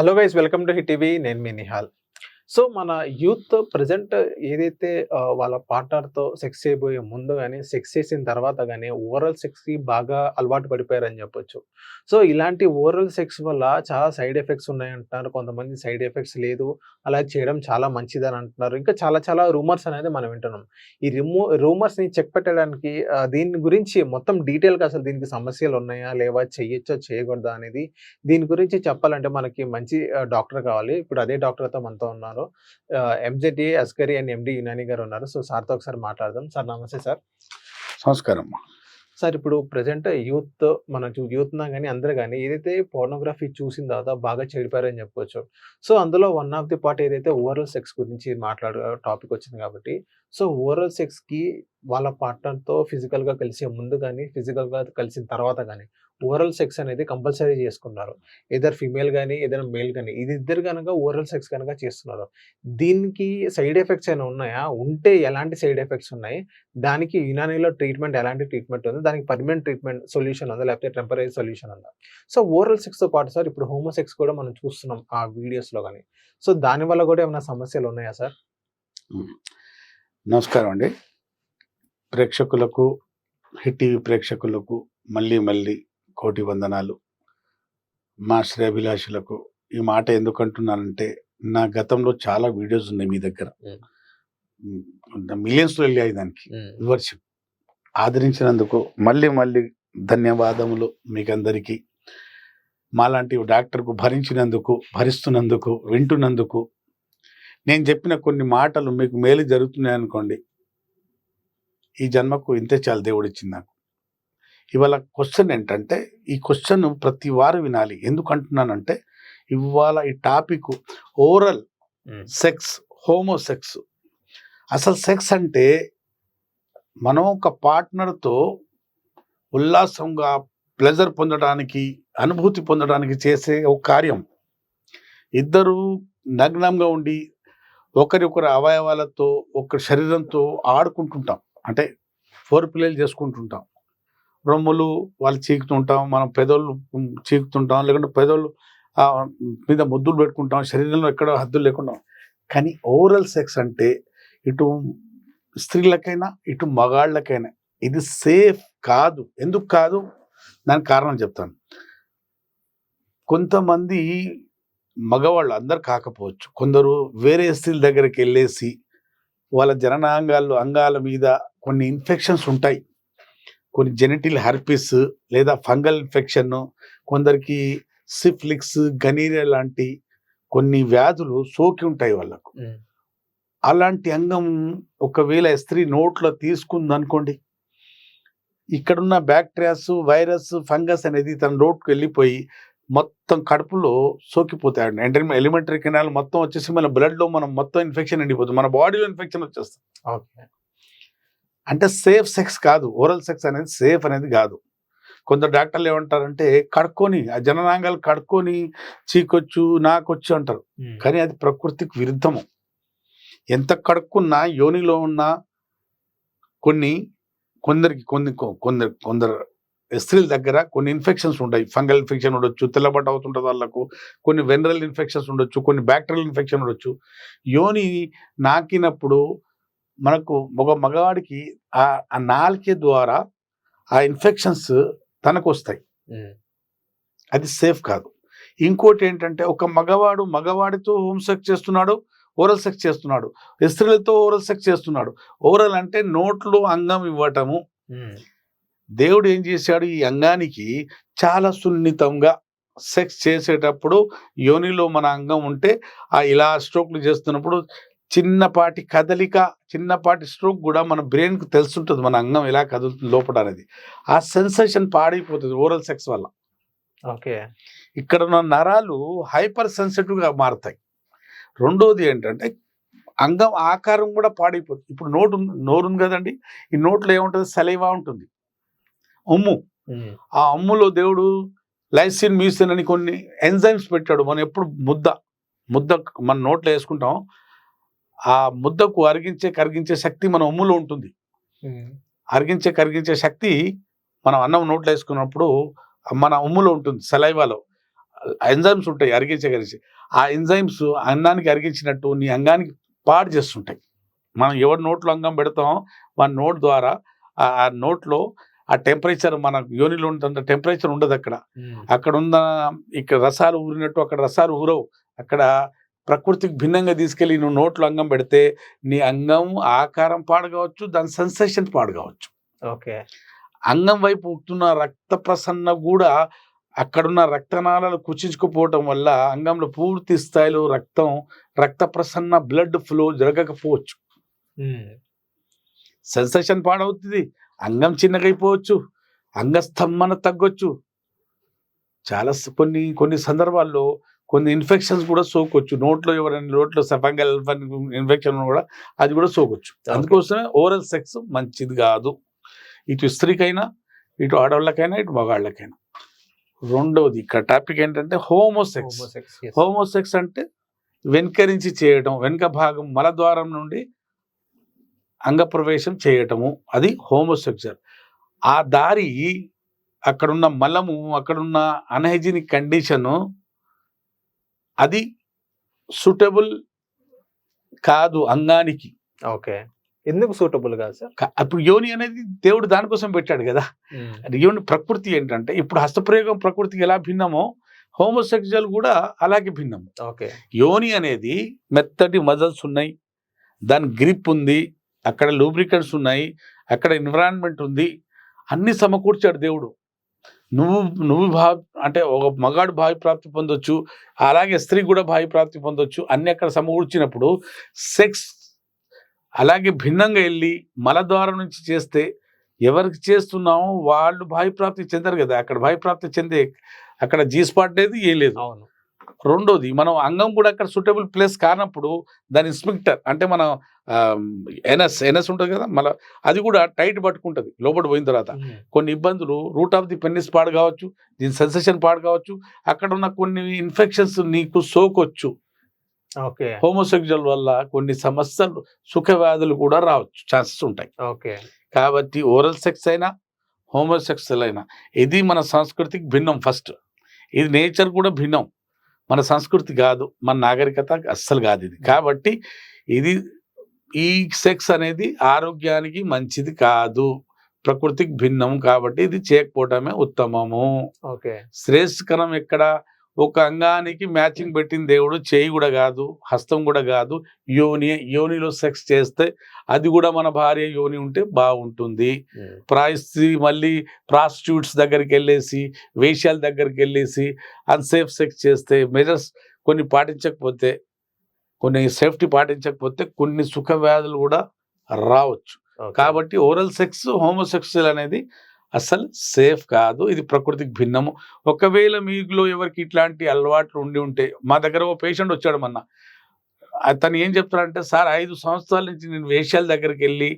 Hello guys welcome to Hit TV. నేను మీ Nihal. So మన యూత్ ప్రజెంట్ ఏదైతే వాళ్ళ పార్ట్నర్తో సెక్స్ చేయబోయే ముందు కానీ సెక్స్ చేసిన తర్వాత కానీ ఓవరాల్ సెక్స్కి బాగా అలవాటు పడిపోయారని చెప్పొచ్చు. సో ఇలాంటి ఓవరాల్ సెక్స్ వల్ల చాలా సైడ్ ఎఫెక్ట్స్ ఉన్నాయంటున్నారు. కొంతమంది సైడ్ ఎఫెక్ట్స్ లేదు. అలా చేయడం చాలా మంచిదని అంటున్నారు. ఇంకా చాలా చాలా రూమర్స్ అనేది మనం వింటున్నాం. ఈ రిమూ రూమర్స్ని చెక్ పెట్టడానికి దీని గురించి మొత్తం డీటెయిల్గా అసలు దీనికి సమస్యలు ఉన్నాయా? లేవా? చేయొచ్చా చేయకూడదా? అనేది దీని గురించి చెప్పాలంటే మనకి మంచి డాక్టర్ కావాలి. ఇప్పుడు అదే డాక్టర్తో మనతో ఉన్నారు. ఎంజెడ్ఏ అస్కరి అండ్ ఎండి యునాని గారు ఉన్నారు. సో సార్తో ఒకసారి మాట్లాడదాం. సార్ నమస్తే సార్. నమస్కారం సార్ ఇప్పుడు ప్రజెంట్ యూత్ మన యూత్ నా కానీ అందరూ కానీ ఏదైతే పోర్నోగ్రఫీ చూసిన తర్వాత బాగా చెడిపోయారని చెప్పొచ్చు సో అందులో వన్ ఆఫ్ ది పార్ట్ ఏదైతే ఓవరాల్ సెక్స్ గురించి మాట్లాడు టాపిక్ వచ్చింది కాబట్టి సో ఓవరాల్ సెక్స్కి వాళ్ళ పార్ట్నర్తో ఫిజికల్గా కలిసే ముందు కానీ ఫిజికల్గా కలిసిన తర్వాత కానీ ఓవరాల్ సెక్స్ అనేది కంపల్సరీ చేసుకున్నారు ఇద్దరు ఫీమేల్ కానీ ఏదైనా మేల్ కానీ ఇది ఇద్దరు కనుక ఓవరాల్ సెక్స్ కనుక చేస్తున్నారు. దీనికి సైడ్ ఎఫెక్ట్స్ అయినా ఉన్నాయా? ఉంటే ఎలాంటి సైడ్ ఎఫెక్ట్స్ ఉన్నాయి? దానికి యునానీలో ట్రీట్మెంట్ ఎలాంటి ట్రీట్మెంట్ ఉంది? దానికి పర్మనెంట్ ట్రీట్మెంట్ సొల్యూషన్ ఉందా? లేకపోతే టెంపరీ సొల్యూషన్ ఉందా? సో ఓవరాల్ సెక్స్తో పాటు సార్ ఇప్పుడు హోమో సెక్స్ కూడా మనం చూస్తున్నాం ఆ వీడియోస్లో కానీ సో దానివల్ల కూడా ఏమైనా సమస్యలు ఉన్నాయా సార్? నమస్కారం అండి. ప్రేక్షకులకు హిట్ టీవీ ప్రేక్షకులకు మళ్ళీ మళ్ళీ కోటి వందనాలు. మా శ్రేభిలాషులకు ఈ మాట ఎందుకు అంటున్నానంటే నా గతంలో చాలా వీడియోస్ ఉన్నాయి మీ దగ్గర. మిలియన్స్లో వెళ్ళాయి దానికి. వివర్షిప్ ఆదరించినందుకు మళ్ళీ మళ్ళీ ధన్యవాదములు మీకందరికీ. మాలాంటి డాక్టర్కు భరించినందుకు భరిస్తున్నందుకు వింటున్నందుకు నేను చెప్పిన కొన్ని మాటలు మీకు మేలు జరుగుతున్నాయి అనుకోండి. ఈ జన్మకు ఇంతే చాలు దేవుడు ఇచ్చింది నాకు. ఇవాళ క్వశ్చన్ ఏంటంటే ఈ క్వశ్చన్ ప్రతి వారు వినాలి. ఎందుకు అంటున్నానంటే ఇవాళ ఈ topic oral sex homo sex అసలు సెక్స్ అంటే మనం ఒక పార్ట్నర్తో ఉల్లాసంగా ప్లెజర్ పొందడానికి అనుభూతి పొందడానికి చేసే ఒక కార్యం. ఇద్దరు నగ్నంగా ఉండి ఒకరి అవయవాలతో ఒకరి శరీరంతో ఆడుకుంటుంటాం. అంటే ఫోర్ పిల్లలు చేసుకుంటుంటాం. రొమ్ములు వాళ్ళు చీకుతుంటాం మనం పెదవులు చీకుతుంటాం లేకుంటే పెదవులు మీద ముద్దులు పెట్టుకుంటాం శరీరంలో ఎక్కడ హద్దులు లేకుండా కానీ ఓవరల్ సెక్స్ అంటే ఇటు స్త్రీలకైనా ఇటు మగాళ్ళకైనా ఇది సేఫ్ కాదు. ఎందుకు కాదు? దానికి కారణం చెప్తాను. కొంతమంది మగవాళ్ళు అందరు కాకపోవచ్చు. కొందరు వేరే స్త్రీల దగ్గరికి వెళ్ళేసి వాళ్ళ జననాంగాలు అంగాల మీద కొన్ని ఇన్ఫెక్షన్స్ ఉంటాయి. కొన్ని జెనటిల్ హెర్పిస్ లేదా ఫంగల్ ఇన్ఫెక్షన్ కొందరికి సిఫ్లిక్స్ గనీరియా లాంటి కొన్ని వ్యాధులు సోకి ఉంటాయి వాళ్ళకు. అలాంటి అంగం ఒకవేళ స్త్రీ నోట్లో తీసుకుంది అనుకోండి ఇక్కడున్న బ్యాక్టీరియాస్ వైరస్ ఫంగస్ అనేది తన నోట్కి వెళ్ళిపోయి మొత్తం కడుపులో సోకిపోతాయి అంటే ఎలిమెంటరీ కెనాల్ మొత్తం వచ్చేసి మన బ్లడ్లో మనం మొత్తం ఇన్ఫెక్షన్ ఎండిపోతుంది. మన బాడీలో ఇన్ఫెక్షన్ వచ్చేస్తుంది. ఓకే. అంటే సేఫ్ సెక్స్ కాదు. ఓరల్ సెక్స్ అనేది సేఫ్ అనేది కాదు. కొందరు డాక్టర్లు ఏమంటారంటే కడుక్కొని ఆ జననాంగాలు కడుక్కొని చీకొచ్చు నాకొచ్చు అంటారు. కానీ అది ప్రకృతికి విరుద్ధము. ఎంత కడుక్కున్నా యోనిలో ఉన్న కొన్ని కొందరికి కొన్ని కొందరు కొందరు స్త్రీల దగ్గర కొన్ని ఇన్ఫెక్షన్స్ ఉంటాయి ఫంగల్ ఇన్ఫెక్షన్ ఉండొచ్చు తెల్లబట్ట అవుతుంటుంది వాళ్ళకు. కొన్ని వెనరల్ ఇన్ఫెక్షన్స్ ఉండొచ్చు కొన్ని బ్యాక్టీరియల్ ఇన్ఫెక్షన్ ఉండొచ్చు. యోని నాకినప్పుడు మనకు ఒక మగవాడికి ఆ ఆ నాలిక ద్వారా ఆ ఇన్ఫెక్షన్స్ తనకు వస్తాయి అది సేఫ్ కాదు. ఇంకోటి ఏంటంటే ఒక మగవాడు మగవాడితో హోమ్ సెక్స్ చేస్తున్నాడు ఓరల్ సెక్స్ చేస్తున్నాడు. స్త్రీలతో ఓరల్ సెక్స్ చేస్తున్నాడు. ఓరల్ అంటే నోట్లో అంగం ఇవ్వటము. దేవుడు ఏం చేశాడు? ఈ అంగానికి చాలా సున్నితంగా సెక్స్ చేసేటప్పుడు యోనిలో మన అంగం ఉంటే ఆ ఇలా స్ట్రోక్లు చేస్తున్నప్పుడు చిన్నపాటి కదలిక చిన్నపాటి స్ట్రోక్ కూడా మన బ్రెయిన్కి తెలుసుంటుంది. మన అంగం ఎలా కదులుతుంది లోపల అనేది. ఆ సెన్సేషన్ పాడైపోతుంది ఓరల్ సెక్స్ వల్ల. ఓకే. ఇక్కడ ఉన్న నరాలు హైపర్ సెన్సిటివ్గా మారుతాయి. రెండోది ఏంటంటే అంగం ఆకారం కూడా పాడైపోతుంది. ఇప్పుడు నోటు ఉంది- నోరు ఉంది కదండి. ఈ నోట్లో ఏముంటుంది? సలైవా ఉంటుంది. ఉమ్ము ఆ అమ్ములో దేవుడు లైసిన్ మ్యూసిన్ అని కొన్ని ఎంజైమ్స్ పెట్టాడు. మనం ఎప్పుడు ముద్ద ముద్ద మన నోట్లో వేసుకుంటాం. ఆ ముద్దకు అరిగించే కరిగించే శక్తి మన అమ్ములో ఉంటుంది. అరిగించే కరిగించే శక్తి మనం అన్నం నోట్లో వేసుకున్నప్పుడు మన ఉమ్ములో ఉంటుంది సలైవాలో. ఎంజైమ్స్ ఉంటాయి అరిగించే కలిసి ఆ ఎంజైమ్స్ అన్నానికి అరిగించినట్టు నీ అంగానికి పాడు చేస్తుంటాయి. మనం ఎవరి నోట్లో అంగం పెడతామో మన నోట్ ద్వారా ఆ నోట్లో ఆ టెంపరేచర్ మన యోనిలో ఉంటున్న టెంపరేచర్ ఉండదు అక్కడ. అక్కడ ఉన్న ఇక్కడ రసాలు ఊరినట్టు అక్కడ రసాలు ఊరవు. అక్కడ ప్రకృతికి భిన్నంగా తీసుకెళ్ళి నువ్వు నోట్లో అంగం పెడితే నీ అంగం ఆకారం పాడు కావచ్చు దాని సెన్సేషన్ పాడు కావచ్చు. ఓకే. అంగం వైపు పుట్టున్న రక్త ప్రసన్న కూడా అక్కడున్న రక్తనాళాలు కుచించుకుపోవటం వల్ల అంగంలో పూర్తి స్థాయిలో రక్తం రక్త ప్రసన్న బ్లడ్ ఫ్లో జరగకపోవచ్చు. సెన్సేషన్ పాడవుతుంది. అంగం చిన్నగైపోవచ్చు అంగస్తంభన తగ్గొచ్చు. చాలా కొన్ని కొన్ని సందర్భాల్లో కొన్ని ఇన్ఫెక్షన్స్ కూడా సోకొచ్చు. నోట్లో ఎవరైనా నోట్లో ఫంగల్ ఇన్ఫెక్షన్ కూడా అది కూడా సోకొచ్చు. అందుకోసమే ఓరల్ సెక్స్ మంచిది కాదు. ఇటు స్త్రీకైనా ఇటు ఆడవాళ్ళకైనా ఇటు మగాళ్ళకైనా. రెండవది ఇక్కడ టాపిక్ ఏంటంటే హోమోసెక్స్ హోమోసెక్స్ అంటే వెనుకరించి చేయటం వెనుక భాగం మలద్వారం నుండి అంగప్రవేశం చేయటము. అది హోమోసెక్సువల్ ఆ దారి అక్కడున్న మలము అక్కడున్న అన్హైజీనిక్ కండిషను అది సూటబుల్ కాదు అంగానికి. ఓకే. ఎందుకు సూటబుల్ కాదు సార్? అప్పుడు యోని అనేది దేవుడు దానికోసం పెట్టాడు కదా. యోని ప్రకృతి ఏంటంటే ఇప్పుడు హస్తప్రయోగం ప్రకృతికి ఎలా భిన్నమో హోమోసెక్సువల్ కూడా అలాగే భిన్నము. ఓకే. యోని అనేది మెత్తటి మజల్స్ ఉన్నాయి. దాని గ్రిప్ ఉంది. అక్కడ లూబ్రికెంట్స్ ఉన్నాయి అక్కడ ఎన్విరాన్మెంట్ ఉంది అన్ని సమకూర్చాడు దేవుడు. నువ్వు నువ్వు భా అంటే ఒక మగాడు భావి ప్రాప్తి పొందొచ్చు అలాగే స్త్రీ కూడా భావి ప్రాప్తి పొందొచ్చు అన్ని అక్కడ సమకూర్చినప్పుడు సెక్స్ అలాగే భిన్నంగా వెళ్ళి మలద్వారం నుంచి చేస్తే ఎవరికి చేస్తున్నామో వాళ్ళు భావి ప్రాప్తి చెందరు కదా అక్కడ భావి ప్రాప్తి చెందే అక్కడ జీ స్పాట్ లేదు ఏం లేదు. అవును. రెండోది మనం అంగం కూడా అక్కడ సూటబుల్ ప్లేస్ కానప్పుడు దాని ఇన్స్పెక్టర్ అంటే మనం ఎనస్ ఎనస్ ఉంటుంది కదా మళ్ళీ అది కూడా టైట్ పట్టుకుంటుంది లోపల పోయిన తర్వాత. కొన్ని ఇబ్బందులు రూట్ ఆఫ్ ది పెన్నిస్ పాడు కావచ్చు దీని సెన్సేషన్ పాడు కావచ్చు అక్కడ ఉన్న కొన్ని ఇన్ఫెక్షన్స్ నీకు సోకొచ్చు ఓకే. హోమోసెక్చువల్ వల్ల కొన్ని సమస్యలు సుఖ వ్యాధులు కూడా రావచ్చు ఛాన్సెస్ ఉంటాయి. ఓకే. కాబట్టి ఓరల్ సెక్స్ అయినా హోమోసెక్సువల్ అయినా ఇది మన సంస్కృతికి భిన్నం ఫస్ట్ ఇది నేచర్ కూడా భిన్నం. మన సంస్కృతి కాదు మన నాగరికత అస్సలు కాదు ఇది. కాబట్టి ఇది ఈ సెక్స్ అనేది ఆరోగ్యానికి మంచిది కాదు. ప్రకృతికి భిన్నం కాబట్టి ఇది చేయకపోవటమే ఉత్తమము. ఓకే. శ్రేష్ఠకరం ఎక్కడ? ఒక అంగానికి మ్యాచింగ్ పెట్టిన దేవుడు చేయి కూడా కాదు హస్తం కూడా కాదు. యోని యోనిలో సెక్స్ చేస్తే అది కూడా మన భార్య యోని ఉంటే బాగుంటుంది. ప్రాయస్తి మళ్ళీ ప్రాస్టిట్యూట్స్ దగ్గరికి వెళ్ళేసి వేష్యాల దగ్గరికి వెళ్ళేసి అన్సేఫ్ సెక్స్ చేస్తే మెజర్స్ కొన్ని పాటించకపోతే కొన్ని సేఫ్టీ పాటించకపోతే కొన్ని సుఖ వ్యాధులు కూడా రావచ్చు. కాబట్టి ఓరల్ సెక్స్ హోమోసెక్సువల్ అనేది అసలు సేఫ్ కాదు. ఇది ప్రకృతికి భిన్నము. ఒకవేళ మీలో ఎవరికి ఇట్లాంటి అలవాట్లు ఉండి ఉంటే మా దగ్గర ఓ పేషెంట్ వచ్చాడు మొన్న. అతను ఏం చెప్తాడంటే సార్ ఐదు సంవత్సరాల నుంచి నేను వేష్యాల దగ్గరికి వెళ్ళి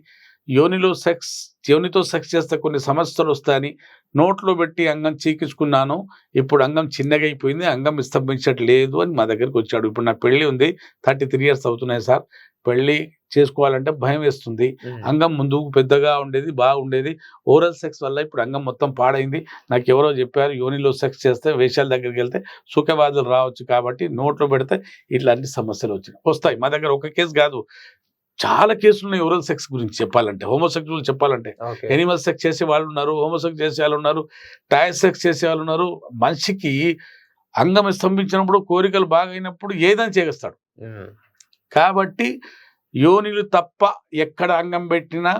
యోనిలో సెక్స్ యోనితో సెక్స్ చేస్తే కొన్ని సమస్యలు వస్తాయని నోట్లో పెట్టి అంగం చీకించుకున్నాను. ఇప్పుడు అంగం చిన్నగా అయిపోయింది అంగం విస్తంభించట్లేదు అని మా దగ్గరికి వచ్చాడు. ఇప్పుడు నా పెళ్ళి ఉంది థర్టీ త్రీ ఇయర్స్ అవుతున్నాయి సార్. పెళ్ళి చేసుకోవాలంటే భయం వేస్తుంది. అంగం ముందుకు పెద్దగా ఉండేది బాగుండేది. ఓరల్ సెక్స్ వల్ల ఇప్పుడు అంగం మొత్తం పాడైంది. నాకు ఎవరో చెప్పారు యోనిలో సెక్స్ చేస్తే వేషాల దగ్గరికి వెళ్తే సుఖవాదులు రావచ్చు కాబట్టి నోట్లో పెడితే ఇట్లాంటి సమస్యలు వచ్చినాయి వస్తాయి. మా దగ్గర ఒక కేసు కాదు. చాలా కేసులు ఉన్నాయి ఓరల్ సెక్స్ గురించి చెప్పాలంటే హోమోసెక్సువల్ చెప్పాలంటే. ఎనిమల్ సెక్స్ చేసే వాళ్ళు ఉన్నారు హోమోసెక్స్ చేసే వాళ్ళు ఉన్నారు టైర్ సెక్స్ చేసే వాళ్ళు ఉన్నారు. మనిషికి అంగం స్తంభించినప్పుడు కోరికలు బాగా అయినప్పుడు ఏదైనా చేస్తాడు. కాబట్టి యోనిలు తప్ప ఎక్కడ అంగం పెట్టినా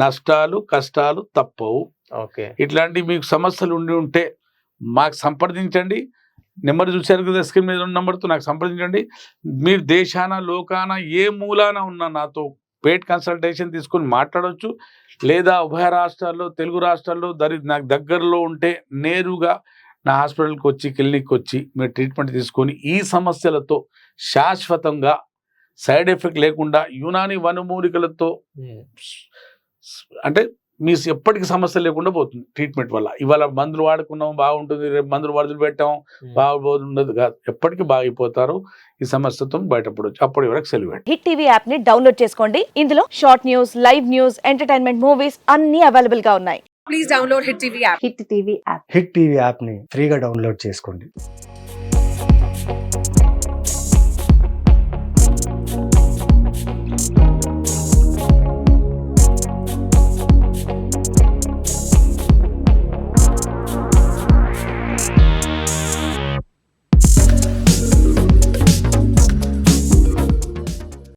నష్టాలు కష్టాలు తప్పవు. ఓకే. ఇట్లాంటి మీకు సమస్యలు ఉండి ఉంటే మాకు సంప్రదించండి. నెంబర్ చూశారు కదా స్క్రీన్ మీద ఉన్న నెంబర్తో నాకు సంప్రదించండి. మీరు దేశాన లోకాన ఏ మూలాన ఉన్న నాతో పేట్ కన్సల్టేషన్ తీసుకొని మాట్లాడవచ్చు లేదా ఉభయ రాష్ట్రాల్లో తెలుగు రాష్ట్రాల్లో దరి నాకు దగ్గరలో ఉంటే నేరుగా నా హాస్పిటల్కి వచ్చి క్లినిక్ వచ్చి మీరు ట్రీట్మెంట్ తీసుకొని ఈ సమస్యలతో శాశ్వతంగా సైడ్ ఎఫెక్ట్ లేకుండా యునాని వనమూలికలతో అంటే మీ ఎప్పటికీ సమస్య లేకుండా పోతుంది ట్రీట్మెంట్ వల్ల. ఇవాళ మందులు వాడుకున్నాం బాగుంటుంది రేపు మందులు వదులు పెట్టాం బాగుండదు కాదు. ఎప్పటికీ బాగిపోతారు ఈ సమస్యతో బయటపడవచ్చు అప్పటి వరకు సెలవు హిట్ టీవీ యాప్ని డౌన్లోడ్ చేసుకోండి. ఇందులో short news live news entertainment movies అన్ని అవైలబుల్గా ఉన్నాయి. Please download Hit TV app. Hit TV app Hit TV యాప్ని ఫ్రీగా డౌన్లోడ్ చేసుకోండి.